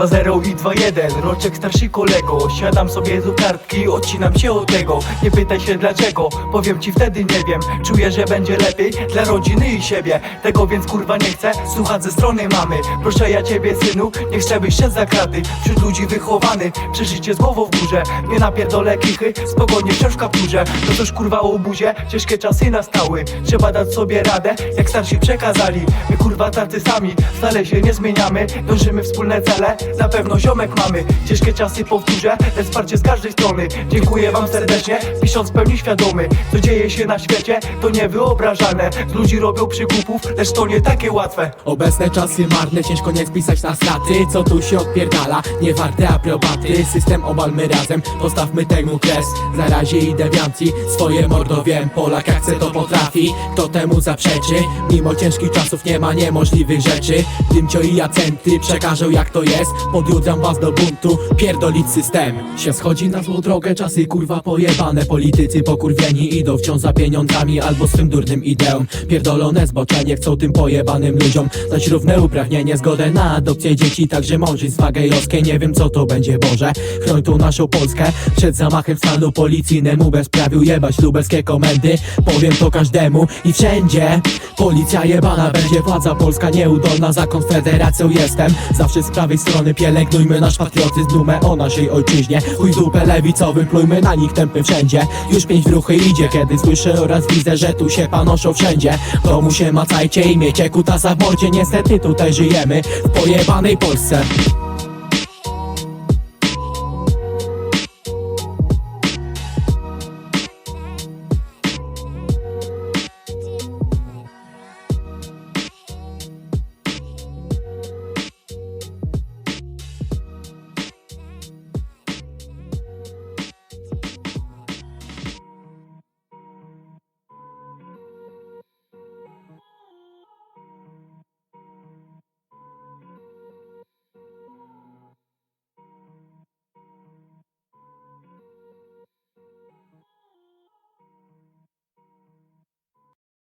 2-0 i 2-1, roczek starszy kolego Siadam sobie do kartki, odcinam się od tego. Nie pytaj się dlaczego, powiem ci wtedy nie wiem. Czuję, że będzie lepiej dla rodziny i siebie. Tego więc kurwa nie chcę słuchać ze strony mamy. Proszę ja ciebie synu, nie chcę byś szedł za Wśród ludzi wychowany, przeżycie z głową w górze. Nie napierdolę kichy, spokojnie wciąż w kapturze. To coś kurwa o buzie, ciężkie czasy nastały. Trzeba dać sobie radę, jak starsi przekazali. My kurwa tacy sami, stale się nie zmieniamy. Dążymy wspólne cele, na pewno ziomek mamy. Ciężkie czasy powtórzę, lecz wsparcie z każdej strony. Dziękuję wam serdecznie, pisząc pełni świadomy Co dzieje się na świecie, to niewyobrażalne. Z ludzi robią przykupów, lecz to nie takie łatwe. Obecne czasy marne, ciężko nie spisać na straty. Co tu się odpierdala, nie warte aprobaty System obalmy razem, postawmy temu kres. Zarazie i dewiancji, swoje mordo wiem. Polak jak chce to potrafi, kto temu zaprzeczy. Mimo ciężkich czasów nie ma niemożliwych rzeczy. Dymcio i Jacenty przekażą jak to jest Podjudzam was do buntu, pierdolić system. Się schodzi na złą drogę, czasy kurwa pojebane. Politycy pokurwieni idą wciąż za pieniądzami Albo swym durnym ideom. Pierdolone zboczenie chcą tym pojebanym ludziom Dać równe uprawnienie, zgodę na adopcję dzieci Także małżeństwa gejowskie, nie wiem co to będzie Boże. Chroń tą naszą Polskę. Przed zamachem stanu policyjnemu Bezprawiu jebać lubelskie komendy. Powiem to każdemu i wszędzie. Policja jebana będzie władza polska nieudolna. Za konfederacją jestem. Zawsze z prawej strony pielęgnujmy nasz patriotyzm Dumę o naszej ojczyźnie. Chuj dupę lewicowym plujmy na nich tępy wszędzie. Już pięć w ruchy idzie Kiedy słyszę oraz widzę, że tu się panoszą wszędzie. W domu się macajcie i miecie kutasa w mordzie Niestety tutaj żyjemy w pojebanej Polsce